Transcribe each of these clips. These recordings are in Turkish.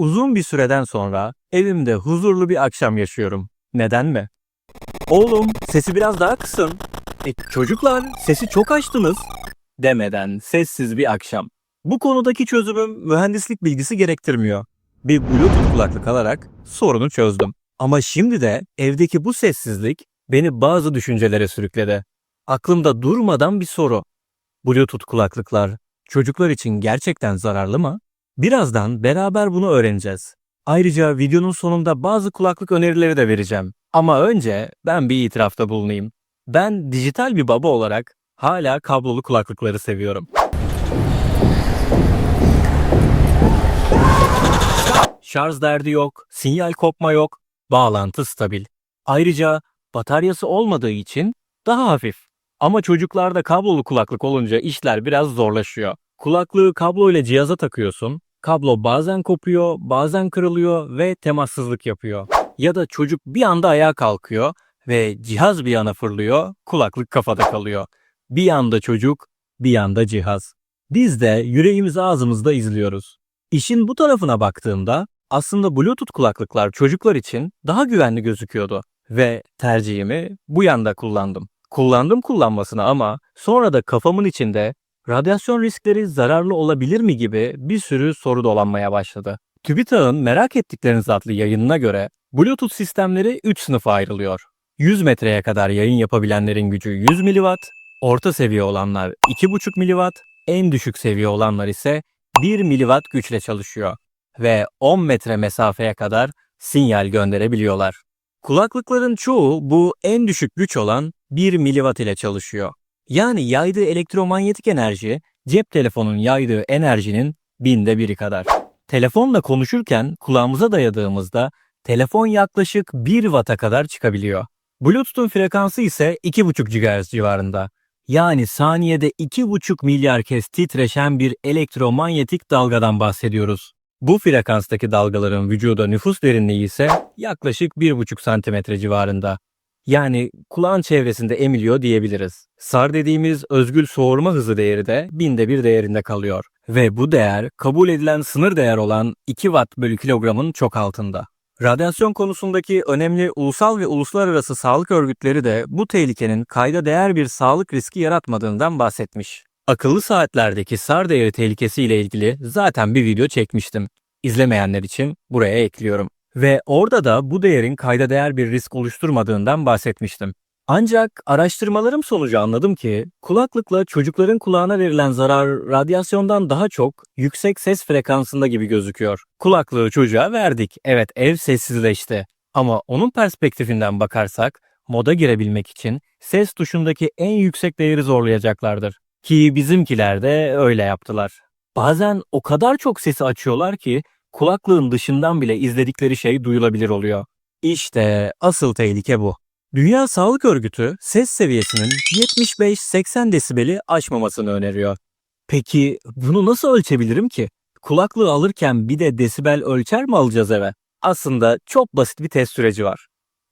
Uzun bir süreden sonra evimde huzurlu bir akşam yaşıyorum. Neden mi? Oğlum sesi biraz daha kısın. E, çocuklar sesi çok açtınız. Demeden sessiz bir akşam. Bu konudaki çözümüm mühendislik bilgisi gerektirmiyor. Bir bluetooth kulaklık alarak sorunu çözdüm. Ama şimdi de evdeki bu sessizlik beni bazı düşüncelere sürükledi. Aklımda durmadan bir soru. Bluetooth kulaklıklar çocuklar için gerçekten zararlı mı? Birazdan beraber bunu öğreneceğiz. Ayrıca videonun sonunda bazı kulaklık önerileri de vereceğim. Ama önce ben bir itirafta bulunayım. Ben dijital bir baba olarak hala kablolu kulaklıkları seviyorum. Şarj derdi yok, sinyal kopma yok, bağlantı stabil. Ayrıca bataryası olmadığı için daha hafif. Ama çocuklarda kablolu kulaklık olunca işler biraz zorlaşıyor. Kulaklığı kablo ile cihaza takıyorsun. Kablo bazen kopuyor, bazen kırılıyor ve temassızlık yapıyor. Ya da çocuk bir anda ayağa kalkıyor ve cihaz bir yana fırlıyor, kulaklık kafada kalıyor. Bir yanda çocuk, bir yanda cihaz. Biz de yüreğimiz ağzımızda izliyoruz. İşin bu tarafına baktığımda aslında Bluetooth kulaklıklar çocuklar için daha güvenli gözüküyordu ve tercihimi bu yanda kullandım. Kullandım kullanmasına ama sonra da kafamın içinde radyasyon riskleri zararlı olabilir mi gibi bir sürü soru dolanmaya başladı. TÜBİTAK'ın merak ettikleriniz adlı yayınına göre Bluetooth sistemleri 3 sınıfa ayrılıyor. 100 metreye kadar yayın yapabilenlerin gücü 100 mW, orta seviye olanlar 2,5 mW, en düşük seviye olanlar ise 1 mW güçle çalışıyor ve 10 metre mesafeye kadar sinyal gönderebiliyorlar. Kulaklıkların çoğu bu en düşük güç olan 1 mW ile çalışıyor. Yani yaydığı elektromanyetik enerji cep telefonun yaydığı enerjinin binde biri kadar. Telefonla konuşurken kulağımıza dayadığımızda telefon yaklaşık 1 Watt'a kadar çıkabiliyor. Bluetooth'un frekansı ise 2,5 GHz civarında. Yani saniyede 2,5 milyar kez titreşen bir elektromanyetik dalgadan bahsediyoruz. Bu frekanstaki dalgaların vücuda nüfus derinliği ise yaklaşık 1,5 cm civarında. Yani kulağın çevresinde emiliyor diyebiliriz. SAR dediğimiz özgül soğurma hızı değeri de binde bir değerinde kalıyor. Ve bu değer kabul edilen sınır değer olan 2 watt bölü kilogramın çok altında. Radyasyon konusundaki önemli ulusal ve uluslararası sağlık örgütleri de bu tehlikenin kayda değer bir sağlık riski yaratmadığından bahsetmiş. Akıllı saatlerdeki SAR değeri tehlikesi ile ilgili zaten bir video çekmiştim. İzlemeyenler için buraya ekliyorum. Ve orada da bu değerin kayda değer bir risk oluşturmadığından bahsetmiştim. Ancak araştırmalarım sonucu anladım ki kulaklıkla çocukların kulağına verilen zarar radyasyondan daha çok yüksek ses frekansında gibi gözüküyor. Kulaklığı çocuğa verdik. Evet ev sessizleşti. Ama onun perspektifinden bakarsak moda girebilmek için ses tuşundaki en yüksek değeri zorlayacaklardır. Ki bizimkiler de öyle yaptılar. Bazen o kadar çok sesi açıyorlar ki kulaklığın dışından bile izledikleri şey duyulabilir oluyor. İşte asıl tehlike bu. Dünya Sağlık Örgütü ses seviyesinin 75-80 desibeli aşmamasını öneriyor. Peki bunu nasıl ölçebilirim ki? Kulaklığı alırken bir de desibel ölçer mi alacağız eve? Aslında çok basit bir test süreci var.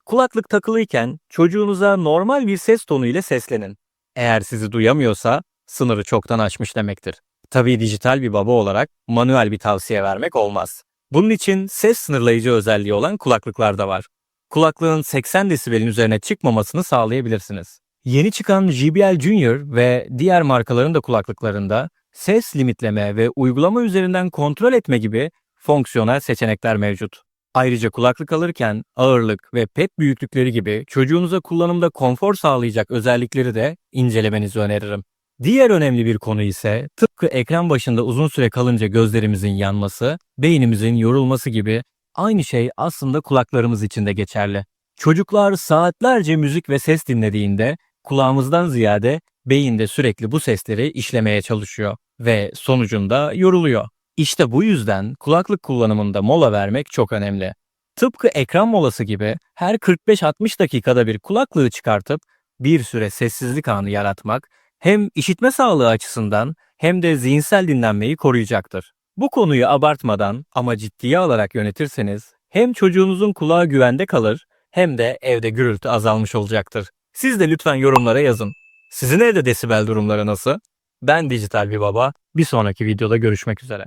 Kulaklık takılıyken çocuğunuza normal bir ses tonu ile seslenin. Eğer sizi duyamıyorsa sınırı çoktan aşmış demektir. Tabii dijital bir baba olarak manuel bir tavsiye vermek olmaz. Bunun için ses sınırlayıcı özelliği olan kulaklıklar da var. Kulaklığın 80 desibelin üzerine çıkmamasını sağlayabilirsiniz. Yeni çıkan JBL Junior ve diğer markaların da kulaklıklarında ses limitleme ve uygulama üzerinden kontrol etme gibi fonksiyonel seçenekler mevcut. Ayrıca kulaklık alırken ağırlık ve pet büyüklükleri gibi çocuğunuza kullanımda konfor sağlayacak özellikleri de incelemenizi öneririm. Diğer önemli bir konu ise tıpkı ekran başında uzun süre kalınca gözlerimizin yanması, beynimizin yorulması gibi aynı şey aslında kulaklarımız için de geçerli. Çocuklar saatlerce müzik ve ses dinlediğinde kulağımızdan ziyade beyinde sürekli bu sesleri işlemeye çalışıyor ve sonucunda yoruluyor. İşte bu yüzden kulaklık kullanımında mola vermek çok önemli. Tıpkı ekran molası gibi her 45-60 dakikada bir kulaklığı çıkartıp bir süre sessizlik anı yaratmak hem işitme sağlığı açısından hem de zihinsel dinlenmeyi koruyacaktır. Bu konuyu abartmadan ama ciddiye alarak yönetirseniz hem çocuğunuzun kulağı güvende kalır hem de evde gürültü azalmış olacaktır. Siz de lütfen yorumlara yazın. Sizin evde desibel durumları nasıl? Ben dijital bir baba. Bir sonraki videoda görüşmek üzere.